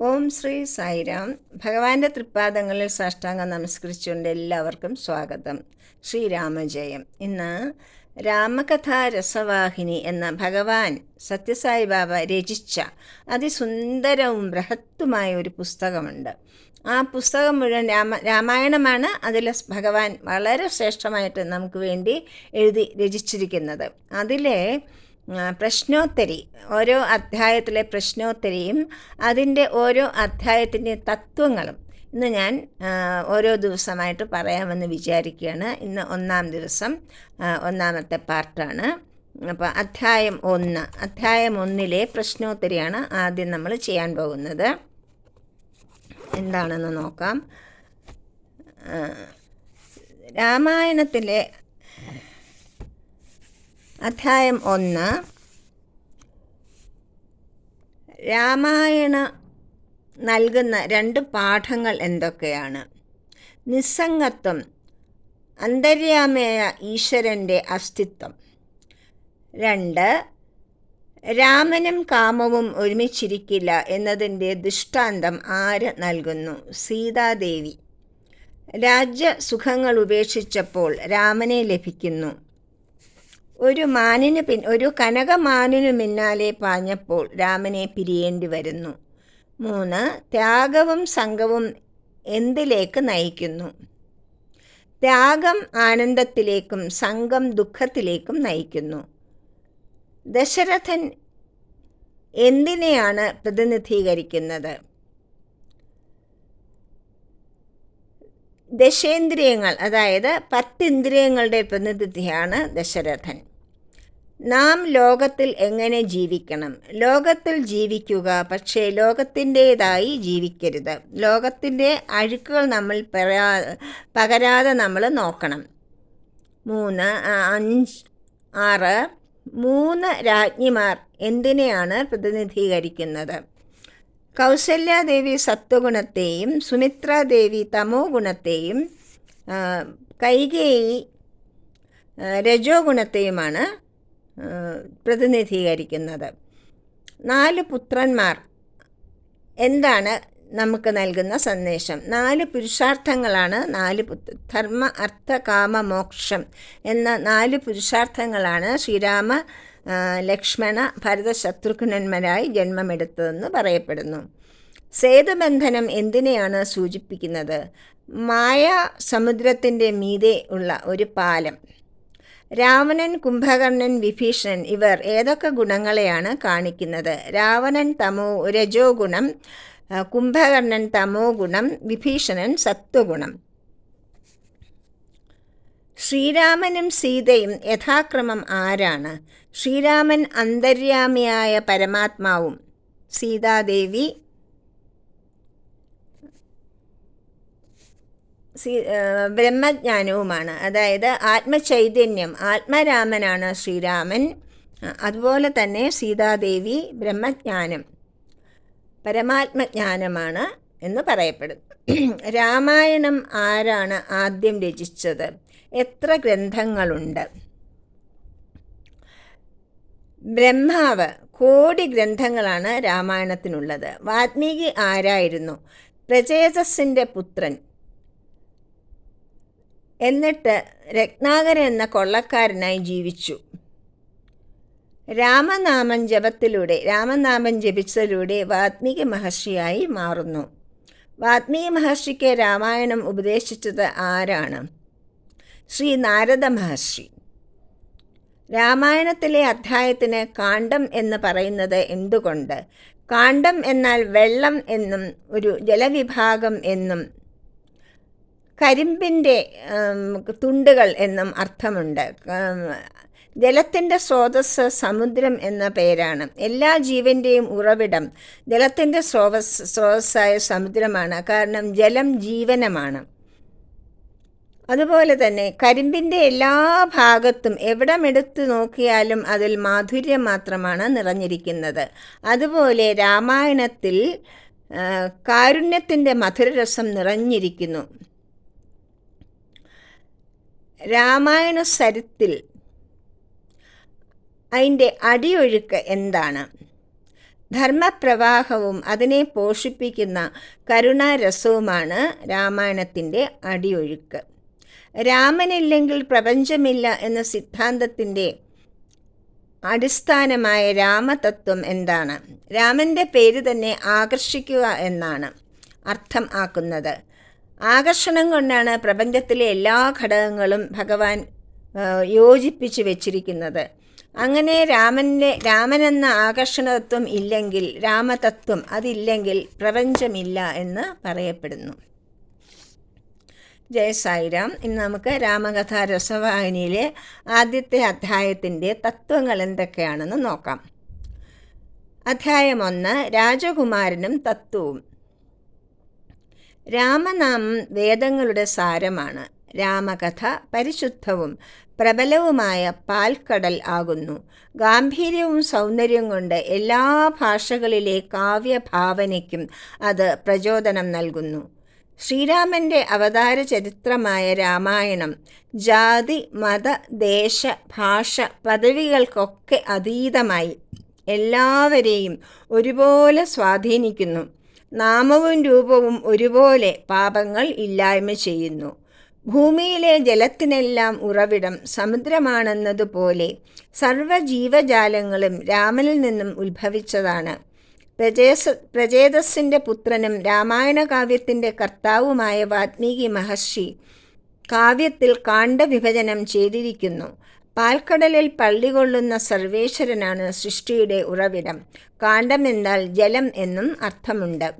ഓം ശ്രീ സായിരാം. ഭഗവാന്റെ തൃപ്പാദങ്ങളിൽ സാഷ്ടാംഗം നമസ്കരിച്ചുകൊണ്ട് എല്ലാവർക്കും സ്വാഗതം. ശ്രീരാമജയം. ഇന്ന് രാമകഥാ രസവാഹിനി എന്ന ഭഗവാൻ സത്യസായി ബാബ രചിച്ച അതിസുന്ദരവും ബൃഹത്തുമായ ഒരു പുസ്തകമുണ്ട്. ആ പുസ്തകം മുഴുവൻ രാമ രാമായണമാണ് അതിൽ ഭഗവാൻ വളരെ ശ്രേഷ്ഠമായിട്ട് നമുക്ക് വേണ്ടി എഴുതി രചിച്ചിരിക്കുന്നത്. അതിലെ പ്രശ്നോത്തരി. ഓരോ അധ്യായത്തിലെ പ്രശ്നോത്തരിയും അതിന്റെ ഓരോ അധ്യായത്തിന്റെ തത്വങ്ങളും. ഇന്ന് ഞാൻ ഓരോ ദിവസമായിട്ട് പറയാമെന്ന് വിചാരിക്കുകയാണ്. ഇന്ന് ഒന്നാം ദിവസം ഒന്നാമത്തെ പാർട്ടാണ്. അപ്പോൾ അധ്യായം ഒന്ന്. അധ്യായം ഒന്നിലെ പ്രശ്നോത്തരിയാണ് ആദ്യം നമ്മൾ ചെയ്യാൻ പോകുന്നത്. എന്താണെന്ന് നോക്കാം. രാമായണത്തിലെ അധ്യായം ഒന്ന്. രാമായണ നൽകുന്ന രണ്ട് പാഠങ്ങൾ എന്തൊക്കെയാണ്? നിസ്സംഗത്വം അന്തര്യാമയായ ഈശ്വരന്റെ അസ്തിത്വം. രണ്ട് രാമനും കാമവും ഒരുമിച്ചിരിക്കില്ല എന്നതിന്റെ ദൃഷ്ടാന്തം ആര് നൽകുന്നു? സീതാദേവി. രാജ്യസുഖങ്ങൾ ഉപേക്ഷിച്ചപ്പോൾ രാമനെ ലഭിക്കുന്നു. ഒരു മാനിന് പിൻ ഒരു കനകമാനിനു പിന്നാലെ പാഞ്ഞപ്പോൾ രാമനെ പിരിയേണ്ടി വരുന്നു. മൂന്ന് ത്യാഗവും സംഘവും എന്തിലേക്ക് നയിക്കുന്നു? ത്യാഗം ആനന്ദത്തിലേക്കും സംഘം ദുഃഖത്തിലേക്കും നയിക്കുന്നു. ദശരഥൻ എന്തിനെയാണ് പ്രതിനിധീകരിക്കുന്നത്? ദശേന്ദ്രിയങ്ങൾ അതായത് പത്തിന്ദ്രിയങ്ങളുടെ പ്രതിനിധിയാണ് ദശരഥൻ. നാം ലോകത്തിൽ എങ്ങനെ ജീവിക്കണം? ലോകത്തിൽ ജീവിക്കുക പക്ഷേ ലോകത്തിന്റേതായി ജീവിക്കരുത്. ലോകത്തിന്റെ അഴുക്കുകൾ നമ്മൾ പറയാ പകരാതെ നമ്മൾ നോക്കണം. മൂന്ന് അഞ്ച് ആറ് മൂന്ന് രാജ്ഞിമാർ എന്തിനെയാണ് പ്രതിനിധീകരിക്കുന്നത്? കൗസല്യാദേവി സത്വഗുണത്തെയും സുമിത്രാദേവി തമോ ഗുണത്തെയും കൈകേയി രജോ ഗുണത്തെയുമാണ് പ്രതിനിധീകരിക്കുന്നത്. നാല് പുത്രന്മാർ എന്താണ് നമുക്ക് നൽകുന്ന സന്ദേശം? നാല് പുരുഷാർത്ഥങ്ങളാണ് നാല് ധർമ്മ അർത്ഥ കാമ മോക്ഷം എന്ന നാല് പുരുഷാർത്ഥങ്ങളാണ് ശ്രീരാമ ലക്ഷ്മണ ഭരത ശത്രുഘ്നന്മാരായി ജന്മമെടുത്തതെന്ന് പറയപ്പെടുന്നു. സേതുബന്ധനം എന്തിനെയാണ് സൂചിപ്പിക്കുന്നത്? മായ സമുദ്രത്തിന്റെ മീതെ ഉള്ള ഒരു പാലം. രാവണൻ കുംഭകർണൻ വിഭീഷണൻ ഇവർ ഏതൊക്കെ ഗുണങ്ങളെയാണ് കാണിക്കുന്നത്? രാവണൻ തമോ രജോ ഗുണം കുംഭകർണൻ തമോ ഗുണം വിഭീഷണൻ സത്വഗുണം. ശ്രീരാമനും സീതയും യഥാക്രമം ആരാണ്? ശ്രീരാമൻ അന്തര്യാമിയായ പരമാത്മാവും. സീതാദേവി ബ്രഹ്മജ്ഞാനവുമാണ്. അതായത് ആത്മചൈതന്യം ആത്മരാമനാണ് ശ്രീരാമൻ. അതുപോലെ തന്നെ സീതാദേവി ബ്രഹ്മജ്ഞാനം പരമാത്മജ്ഞാനമാണ് എന്ന് പറയപ്പെടുന്നു. രാമായണം ആരാണ് ആദ്യം രചിച്ചത്? എത്ര ഗ്രന്ഥങ്ങളുണ്ട്? ബ്രഹ്മാവ് കോടി ഗ്രന്ഥങ്ങളാണ് രാമായണത്തിനുള്ളത്. വാത്മീകി ആരായിരുന്നു? പ്രചേതസിന്റെ പുത്രൻ. എന്നിട്ട് രത്നാകരൻ എന്ന കൊള്ളക്കാരനായി ജീവിച്ചു. രാമനാമം ജപത്തിലൂടെ രാമനാമം ജപിച്ചതിലൂടെ വാത്മീകി മഹർഷിയായി മാറുന്നു. വാത്മീകി മഹർഷിക്ക് രാമായണം ഉപദേശിച്ചത് ആരാണ്? ശ്രീ നാരദ മഹർഷി രാമായണത്തിലെ അധ്യായത്തിന് കാണ്ഡം എന്ന് പറയുന്നത് എന്തുകൊണ്ട്? കാണ്ഡം എന്നാൽ വെള്ളം എന്നും ഒരു ജലവിഭാഗം എന്നും കരിമ്പിന്റെ തുണ്ടുകൾ എന്നും അർത്ഥമുണ്ട്. ജലത്തിന്റെ സ്രോതസ് സമുദ്രം എന്ന പേരാണ്. എല്ലാ ജീവന്റെയും ഉറവിടം ജലത്തിന്റെ സ്രോതസ് സ്രോതസ്സായ സമുദ്രമാണ്. കാരണം ജലം ജീവനമാണ്. അതുപോലെ തന്നെ കരിമ്പിന്റെ എല്ലാ ഭാഗത്തും എവിടമെടുത്ത് നോക്കിയാലും അതിൽ മാധുര്യം മാത്രമാണ് നിറഞ്ഞിരിക്കുന്നത്. അതുപോലെ രാമായണത്തിൽ കാരുണ്യത്തിന്റെ മധുരരസം നിറഞ്ഞിരിക്കുന്നു. രാമായണ സരിത്തിൽ അതിന്റെ അടിയൊഴുക്ക് എന്താണ്? ധർമ്മപ്രവാഹവും അതിനെ പോഷിപ്പിക്കുന്ന കരുണാരസവുമാണ് രാമായണത്തിന്റെ അടിയൊഴുക്ക്. രാമനില്ലെങ്കിൽ പ്രപഞ്ചമില്ല എന്ന സിദ്ധാന്തത്തിന്റെ അടിസ്ഥാനമായ രാമതത്വം എന്താണ്? രാമന്റെ പേര് തന്നെ ആകർഷിക്കുക എന്നാണ് അർത്ഥം ആക്കുന്നത്. ആകർഷണം കൊണ്ടാണ് പ്രപഞ്ചത്തിലെ എല്ലാ ഘടകങ്ങളും ഭഗവാൻ യോജിപ്പിച്ച് വെച്ചിരിക്കുന്നത്. അങ്ങനെ രാമന്റെ രാമനെന്ന ആകർഷണതത്വം ഇല്ലെങ്കിൽ രാമതത്വം അതില്ലെങ്കിൽ പ്രപഞ്ചമില്ല എന്ന് പറയപ്പെടുന്നു. ജയ ഇന്ന് നമുക്ക് രാമകഥാ രസവാഹിനിയിലെ ആദ്യത്തെ അധ്യായത്തിന്റെ തത്വങ്ങൾ എന്തൊക്കെയാണെന്ന് നോക്കാം. അധ്യായം ഒന്ന് രാജകുമാരനും തത്വവും. രാമനാമം വേദങ്ങളുടെ സാരമാണ്. രാമകഥ പരിശുദ്ധവും പ്രബലവുമായ പാൽക്കടൽ ആകുന്നു. ഗാംഭീര്യവും സൗന്ദര്യവും കൊണ്ട് എല്ലാ ഭാഷകളിലെ കാവ്യഭാവനയ്ക്കും അത് പ്രചോദനം നൽകുന്നു. ശ്രീരാമന്റെ അവതാര ചരിത്രമായ രാമായണം ജാതി മത ദേശ ഭാഷ പദവികൾക്കൊക്കെ അതീതമായി. എല്ലാവരെയും ഒരുപോലെ സ്വാധീനിക്കുന്നു. നാമവും രൂപവും ഒരുപോലെ പാപങ്ങൾ ഇല്ലായ്മ ചെയ്യുന്നു. ഭൂമിയിലെ ജലത്തിനെല്ലാം ഉറവിടം സമുദ്രമാണെന്നതുപോലെ സർവജീവജാലങ്ങളും രാമനിൽ നിന്നും ഉത്ഭവിച്ചതാണ്. പ്രജേസ പ്രജേതസ്സിന്റെ പുത്രനും രാമായണ കാവ്യത്തിന്റെ കർത്താവുമായ വാത്മീകി മഹർഷി കാവ്യത്തിൽ കാണ്ഡവിഭജനം ചെയ്തിരിക്കുന്നു. പാൽക്കടലിൽ പള്ളികൊള്ളുന്ന സർവേശ്വരനാണ് സൃഷ്ടിയുടെ ഉറവിടം. കാണ്ഡം എന്നാൽ ജലം എന്നും അർത്ഥമുണ്ട്.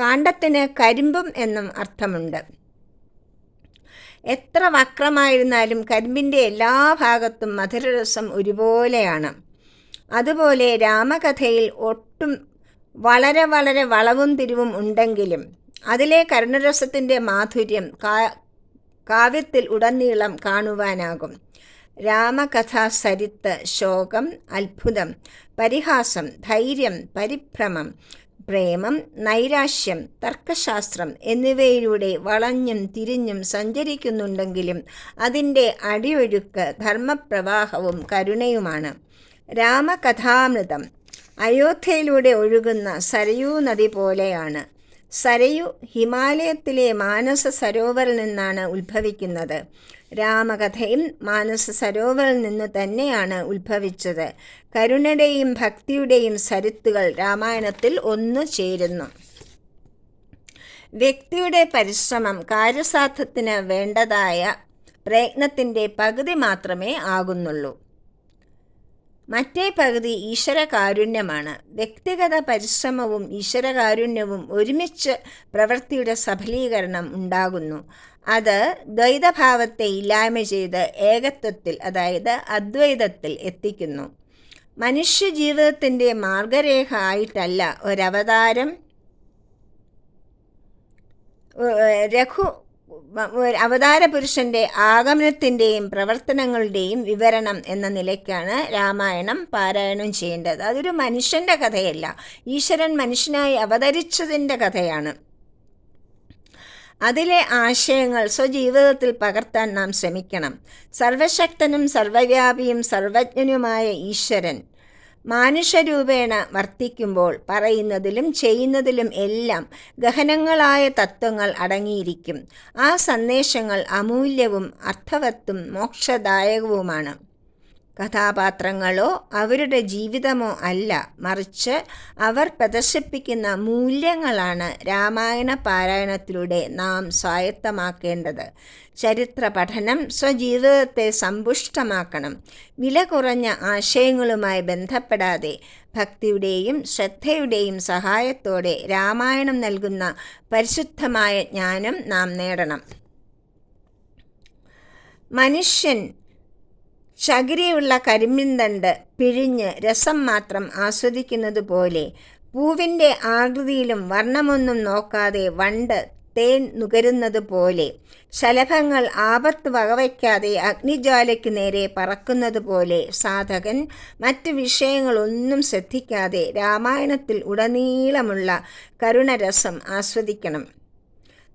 കാണ്ഡത്തിന് കരിമ്പും എന്നും അർത്ഥമുണ്ട്. എത്ര വക്രമായിരുന്നാലും കരിമ്പിന്റെ എല്ലാ ഭാഗത്തും മധുരരസം ഒരുപോലെയാണ്. അതുപോലെ രാമകഥയിൽ ഒട്ടും വളരെ വളരെ വളവും തിരിവും ഉണ്ടെങ്കിലും അതിലെ കരുണരസത്തിന്റെ മാധുര്യം കാവ്യത്തിൽ ഉടനീളം കാണുവാനാകും. രാമകഥാ സരിത്ത് ശോകം അത്ഭുതം പരിഹാസം ധൈര്യം പരിഭ്രമം പ്രേമം നൈരാശ്യം തർക്കശാസ്ത്രം എന്നിവയിലൂടെ വളഞ്ഞും തിരിഞ്ഞും സഞ്ചരിക്കുന്നുണ്ടെങ്കിലും അതിന്റെ അടിയൊഴുക്ക് ധർമ്മപ്രവാഹവും കരുണയുമാണ്. രാമകഥാമൃതം അയോധ്യയിലൂടെ ഒഴുകുന്ന സരയൂ നദി പോലെയാണ്. സരയു ഹിമാലയത്തിലെ മാനസ സരോവറിൽ നിന്നാണ് ഉത്ഭവിക്കുന്നത്. രാമകഥയും മാനസ സരോവറിൽ നിന്ന് തന്നെയാണ് ഉത്ഭവിച്ചത്. കരുണയുടെയും ഭക്തിയുടെയും സരിത്തുകൾ രാമായണത്തിൽ ഒന്നു ചേരുന്നു. വ്യക്തിയുടെ പരിശ്രമം കാര്യസാധ്യത്തിന് വേണ്ടതായ പ്രയത്നത്തിന്റെ പകുതി മാത്രമേ ആകുന്നുള്ളൂ. മറ്റേ പകുതി ഈശ്വരകാരുണ്യമാണ്. വ്യക്തിഗത പരിശ്രമവും ഈശ്വരകാരുണ്യവും ഒരുമിച്ച് പ്രവൃത്തിയുടെ സഫലീകരണം ഉണ്ടാകുന്നു. അത് ദ്വൈതഭാവത്തെ ഇല്ലായ്മ ചെയ്ത് ഏകത്വത്തിൽ അതായത് അദ്വൈതത്തിൽ എത്തിക്കുന്നു. മനുഷ്യ ജീവിതത്തിന്റെ മാർഗരേഖ ആയിട്ടല്ല ഒരവതാരം രഘു അവതാര പുരുഷന്റെ ആഗമനത്തിന്റെയും പ്രവർത്തനങ്ങളുടെയും വിവരണം എന്ന നിലയ്ക്കാണ് രാമായണം പാരായണം ചെയ്യേണ്ടത്. അതൊരു മനുഷ്യന്റെ കഥയല്ല. ഈശ്വരൻ മനുഷ്യനായി അവതരിച്ചതിന്റെ കഥയാണ്. അതിലെ ആശയങ്ങൾ സ്വജീവിതത്തിൽ പകർത്താൻ നാം ശ്രമിക്കണം. സർവശക്തനും സർവവ്യാപിയും സർവജ്ഞനുമായ ഈശ്വരൻ മാനുഷരൂപേണ വർത്തിക്കുമ്പോൾ പറയുന്നതിലും ചെയ്യുന്നതിലും എല്ലാം ഗഹനങ്ങളായ തത്വങ്ങൾ അടങ്ങിയിരിക്കും. ആ സന്ദേശങ്ങൾ അമൂല്യവും അർത്ഥവത്തും മോക്ഷദായകവുമാണ്. കഥാപാത്രങ്ങളോ അവരുടെ ജീവിതമോ അല്ല. മറിച്ച് അവർ പ്രദർശിപ്പിക്കുന്ന മൂല്യങ്ങളാണ് രാമായണ പാരായണത്തിലൂടെ നാം സ്വായത്തമാക്കേണ്ടത്. ചരിത്ര പഠനം സ്വജീവിതത്തെ സമ്പുഷ്ടമാക്കണം. വില കുറഞ്ഞ ആശയങ്ങളുമായി ബന്ധപ്പെടാതെ ഭക്തിയുടെയും ശ്രദ്ധയുടെയും സഹായത്തോടെ രാമായണം നൽകുന്ന പരിശുദ്ധമായ ജ്ഞാനം നാം നേടണം. മനുഷ്യൻ ചകിരിയുള്ള കരിമ്പിൻതണ്ട് പിഴിഞ്ഞ് രസം മാത്രം ആസ്വദിക്കുന്നത് പോലെ പൂവിന്റെ ആകൃതിയിലും വർണമൊന്നും നോക്കാതെ വണ്ട് തേൻ നുകരുന്നത് പോലെ ശലഭങ്ങൾ ആപത്ത് വകവയ്ക്കാതെ അഗ്നിജ്വാലയ്ക്ക് നേരെ പറക്കുന്നത് പോലെ സാധകൻ മറ്റ് വിഷയങ്ങളൊന്നും ശ്രദ്ധിക്കാതെ രാമായണത്തിൽ ഉടനീളമുള്ള കരുണരസം ആസ്വദിക്കണം.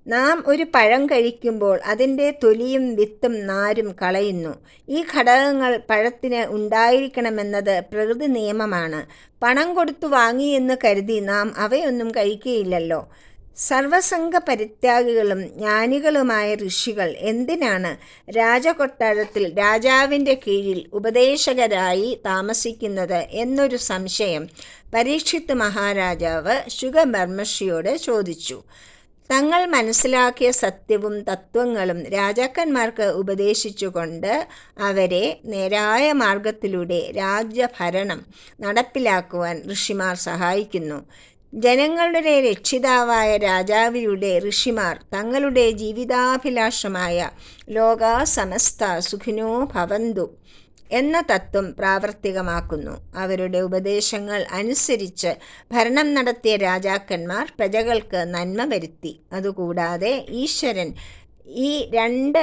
നാം ഒരു പഴം കഴിക്കുമ്പോൾ അതിന്റെ തൊലിയും വിത്തും നാരും കളയുന്നു. ഈ ഘടകങ്ങൾ പഴത്തിന് ഉണ്ടായിരിക്കണമെന്നത് പ്രകൃതി നിയമമാണ്. പണം കൊടുത്തു വാങ്ങിയെന്ന് കരുതി നാം അവയൊന്നും കഴിക്കുകയില്ലല്ലോ. സർവസംഘ പരിത്യാഗികളും ജ്ഞാനികളുമായ ഋഷികൾ എന്തിനാണ് രാജകൊട്ടാരത്തിൽ രാജാവിന്റെ കീഴിൽ ഉപദേശകരായി താമസിക്കുന്നത് എന്നൊരു സംശയം പരീക്ഷിത് മഹാരാജാവ് ശുഗബർമ്മഷിയോട് ചോദിച്ചു. തങ്ങൾ മനസ്സിലാക്കിയ സത്യവും തത്വങ്ങളും രാജാക്കന്മാർക്ക് ഉപദേശിച്ചുകൊണ്ട് അവരെ നേരായ മാർഗത്തിലൂടെ രാജ്യഭരണം നടപ്പിലാക്കുവാൻ ഋഷിമാർ സഹായിക്കുന്നു. ജനങ്ങളുടെ രക്ഷിതാവായ രാജാവിയുടെ ഋഷിമാർ തങ്ങളുടെ ജീവിതാഭിലാഷമായ ലോകാസമസ്ത സുഖിനോ ഭവന്തു. എന്ന തത്വം പ്രാവർത്തികമാക്കുന്നു. അവരുടെ ഉപദേശങ്ങൾ അനുസരിച്ച് ഭരണം നടത്തിയ രാജാക്കന്മാർ പ്രജകൾക്ക് നന്മ വരുത്തി. അതുകൂടാതെ ഈശ്വരൻ ഈ രണ്ട്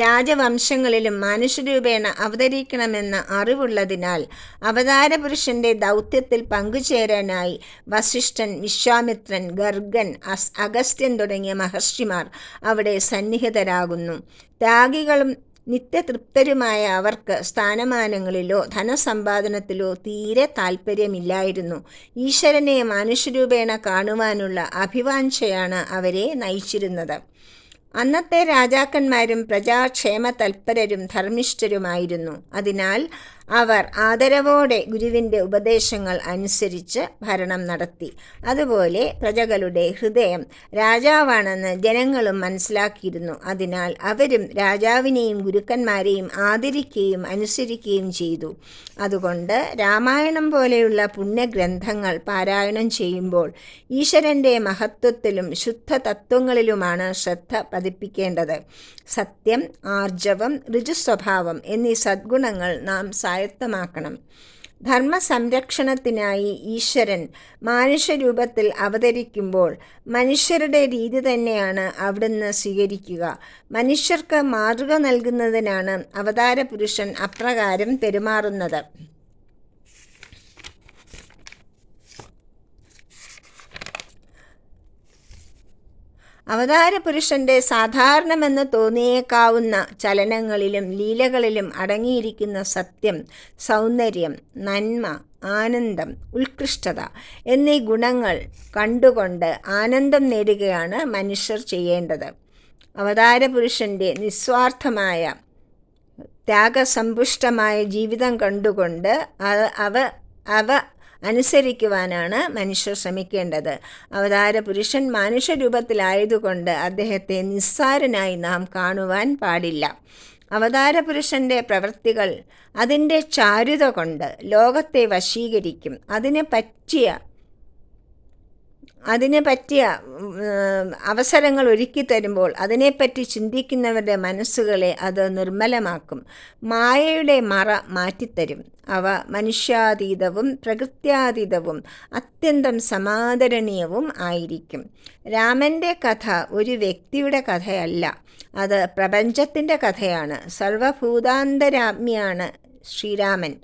രാജവംശങ്ങളിലും മനുഷ്യരൂപേണ അവതരിക്കണമെന്ന അറിവുള്ളതിനാൽ അവതാരപുരുഷന്റെ ദൗത്യത്തിൽ പങ്കുചേരാനായി വസിഷ്ഠൻ വിശ്വാമിത്രൻ ഗർഗൻ അഗസ്ത്യൻ തുടങ്ങിയ മഹർഷിമാർ അവിടെ സന്നിഹിതരാകുന്നു. ത്യാഗികളും നിത്യതൃപ്തരുമായ അവർക്ക് സ്ഥാനമാനങ്ങളിലോ ധനസമ്പാദനത്തിലോ തീരെ താല്പര്യമില്ലായിരുന്നു ഈശ്വരനെ മനുഷ്യരൂപേണ കാണുവാനുള്ള അഭിവാഞ്ചയാണ് അവരെ നയിച്ചിരുന്നത്. അന്നത്തെ രാജാക്കന്മാരും പ്രജാക്ഷേമ തൽപരരും ധർമ്മിഷ്ഠരുമായിരുന്നു. അതിനാൽ അവർ ആദരവോടെ ഗുരുവിന്റെ ഉപദേശങ്ങൾ അനുസരിച്ച് ഭരണം നടത്തി. അതുപോലെ പ്രജകളുടെ ഹൃദയം രാജാവാണെന്ന് ജനങ്ങളും മനസ്സിലാക്കിയിരുന്നു. അതിനാൽ അവരും രാജാവിനെയും ഗുരുക്കന്മാരെയും ആദരിക്കുകയും അനുസരിക്കുകയും ചെയ്തു. അതുകൊണ്ട് രാമായണം പോലെയുള്ള പുണ്യഗ്രന്ഥങ്ങൾ പാരായണം ചെയ്യുമ്പോൾ ഈശ്വരന്റെ മഹത്വത്തിലും ശുദ്ധ തത്വങ്ങളിലുമാണ് ശ്രദ്ധ പതിപ്പിക്കേണ്ടത് സത്യം ആർജവം ഋജുസ്വഭാവം എന്നീ സദ്ഗുണങ്ങൾ നാം സ്വായത്തമാക്കണം. ധർമ്മ സംരക്ഷണത്തിനായി ഈശ്വരൻ മാനുഷ്യരൂപത്തിൽ അവതരിക്കുമ്പോൾ മനുഷ്യരുടെ രീതി തന്നെയാണ് അവിടുന്ന് സ്വീകരിക്കുക. മനുഷ്യർക്ക് മാതൃക നൽകുന്നതിനാണ് അവതാര പുരുഷൻ അപ്രകാരം പെരുമാറുന്നത്. അവതാരപുരുഷന്റെ സാധാരണമെന്ന് തോന്നിയേക്കാവുന്ന ചലനങ്ങളിലും ലീലകളിലും അടങ്ങിയിരിക്കുന്ന സത്യം സൗന്ദര്യം നന്മ ആനന്ദം ഉത്കൃഷ്ടത എന്നീ ഗുണങ്ങൾ കണ്ടുകൊണ്ട് ആനന്ദം നേടുകയാണ് മനുഷ്യർ ചെയ്യേണ്ടത്. അവതാരപുരുഷന്റെ നിസ്വാർത്ഥമായ ത്യാഗസമ്പുഷ്ടമായ ജീവിതം കണ്ടുകൊണ്ട് അവ അവ അനുസരിക്കുവാനാണ് മനുഷ്യർ ശ്രമിക്കേണ്ടത്. അവതാര പുരുഷൻ മനുഷ്യരൂപത്തിലായതുകൊണ്ട് അദ്ദേഹത്തെ നിസ്സാരനായി നാം കാണുവാൻ പാടില്ല. അവതാര പുരുഷന്റെ പ്രവൃത്തികൾ അതിന്റെ ചാരുത കൊണ്ട് ലോകത്തെ വശീകരിക്കും. അതിനെ പറ്റിയ അതിന് പറ്റിയ അവസരങ്ങൾ ഒരുക്കി തരുമ്പോൾ അതിനെപ്പറ്റി ചിന്തിക്കുന്നവരുടെ മനസ്സുകളെ അത് നിർമ്മലമാക്കും. മായയുടെ മറ മാറ്റിത്തരും. അവ മനുഷ്യാതീതവും പ്രകൃത്യാതീതവും അത്യന്തം സമാദരണീയവും ആയിരിക്കും. രാമന്റെ കഥ ഒരു വ്യക്തിയുടെ കഥയല്ല. അത് പ്രപഞ്ചത്തിന്റെ കഥയാണ്. സർവഭൂതാന്തരാജ്ഞിയാണ് ശ്രീരാമൻ.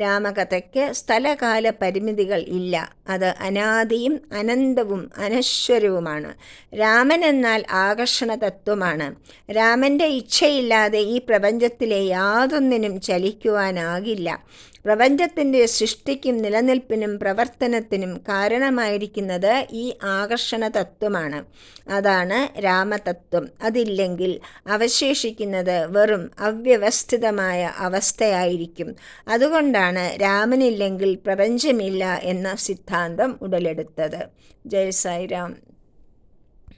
രാമകഥയ്ക്ക് സ്ഥലകാല പരിമിതികൾ ഇല്ല. അത് അനാദിയും അനന്തവും അനശ്വരവുമാണ്. രാമൻ എന്നാൽ ആകർഷണ തത്വമാണ് രാമന്റെ ഇച്ഛയില്ലാതെ ഈ പ്രപഞ്ചത്തിലെ യാതൊന്നിനും ചലിക്കുവാനാകില്ല. പ്രപഞ്ചത്തിന്റെ സൃഷ്ടിക്കും നിലനിൽപ്പിനും പ്രവർത്തനത്തിനും കാരണമായിരിക്കുന്നത് ഈ ആകർഷണ തത്വമാണ് അതാണ് രാമതത്വം. അതില്ലെങ്കിൽ അവശേഷിക്കുന്നത് വെറും അവ്യവസ്ഥിതമായ അവസ്ഥയായിരിക്കും. അതുകൊണ്ടാണ് രാമനില്ലെങ്കിൽ പ്രപഞ്ചമില്ല എന്ന സിദ്ധാന്തം ഉടലെടുത്തത്. ജയ സായിരാം.